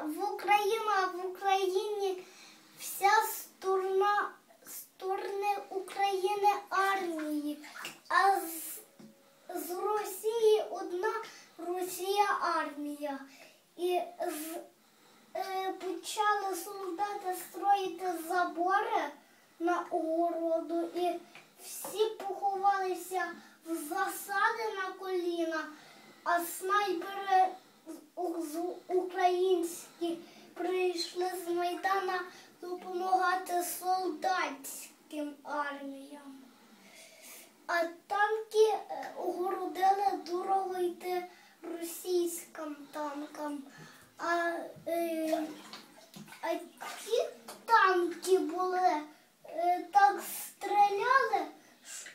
в Україну, а в Україні вся сторона сторони України армії, а з, з Росії одна Росія армія. І з, е, почали солдати строїти забори на огороду, і всі поховалися в засади на коліна, а снайпери з- українські прийшли з Майдана допомагати солдатським арміям. А танки е, огородили дорогу йти російським танкам. А, е, а ті танки були, е, так стріляли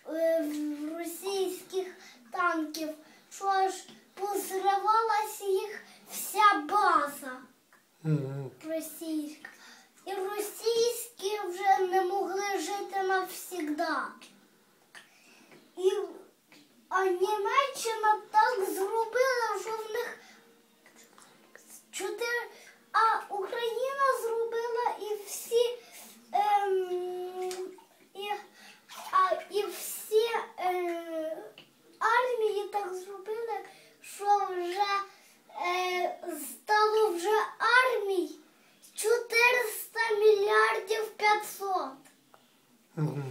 е, в російських танків, що аж позривалася їх вся база Мгм. Російська. І російські вже не могли жити навсегда. І, а Німеччина так зробила, що в них чотири. А Україна зробила і всі. Ем, і, а, і всі е, армії так зробили, що вже е, стало вже армій 400 мільярдів 500. Мгм.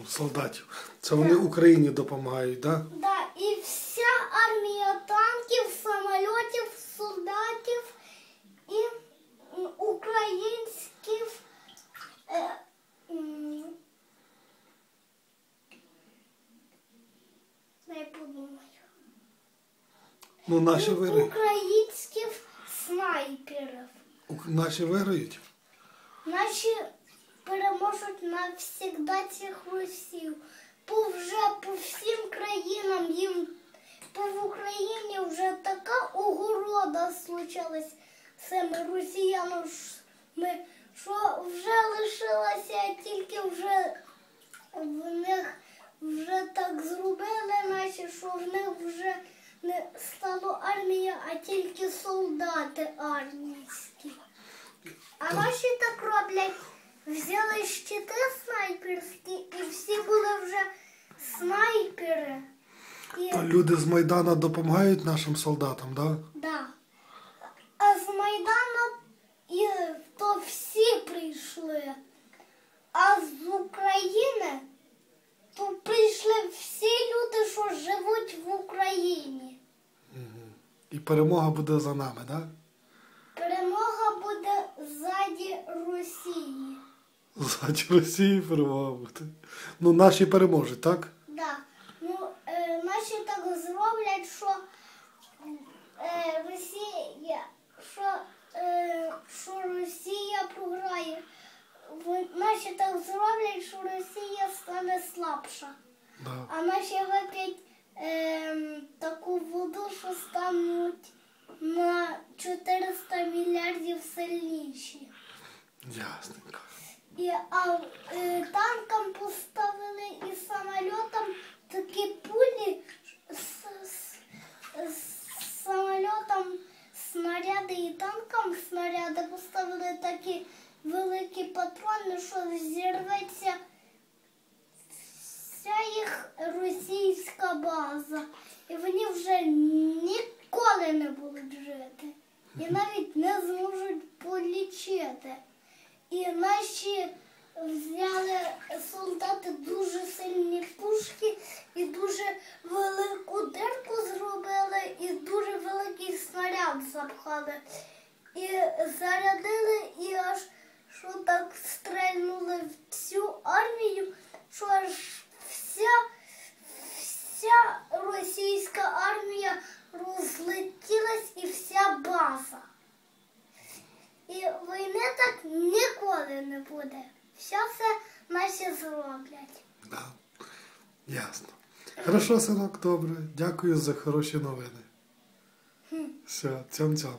Солдатів. Це вони Україні допомагають, так? Да? Да, і вся армія танків, самольотів, солдатів і українських. Е, м, подумаю. Ну, наші виграють. Українських снайперів. Наші виграють. Наші переможуть навсігда цих русів. По вже по всім країнам їм по в Україні вже така огорода случалась з цими росіянами, що вже лишилося тільки вже в них вже так зробили наші, що в них вже не стало армія, а тільки солдати армійські. А наші так роблять. Взяли щити снайперські і всі були вже снайпери. І, То люди з Майдана допомагають нашим солдатам, так? Да? да. А з Майдану і, то всі прийшли. А з України то прийшли всі люди, що живуть в Україні. І перемога буде за нами, так? Да? Перемога буде ззаді Росії. Ззаді Росії перемога буде. Ну, наші переможуть, так? Да. Ну, е, наші так зроблять, що е, Росія, що, е, що Росія програє. Наші так зроблять, що Росія стане слабша. Да. А наші вип'ять е, таку воду, що стануть на 400 мільярдів сильніші. Ясненько. І, а е, танкам поставили і самольотам такі пулі з, з, з самольотом снаряди і танкам снаряди поставили такі великі патрони, що зірветься вся їх російська база. І вони вже ніколи не будуть жити. І навіть не зможуть полічити. І наші взяли солдати дуже сильні пушки і дуже велику дирку зробили, і дуже великий снаряд запхали. І зарядили, і аж що так стрельнули в цю армію, що аж вся, вся російська армія розлетілась і вся база. І війни так ніколи не буде. Все це наші зроблять. Да. Ясно. Хорошо, синок, добре. Дякую за хороші новини. Все, цьом-цьом.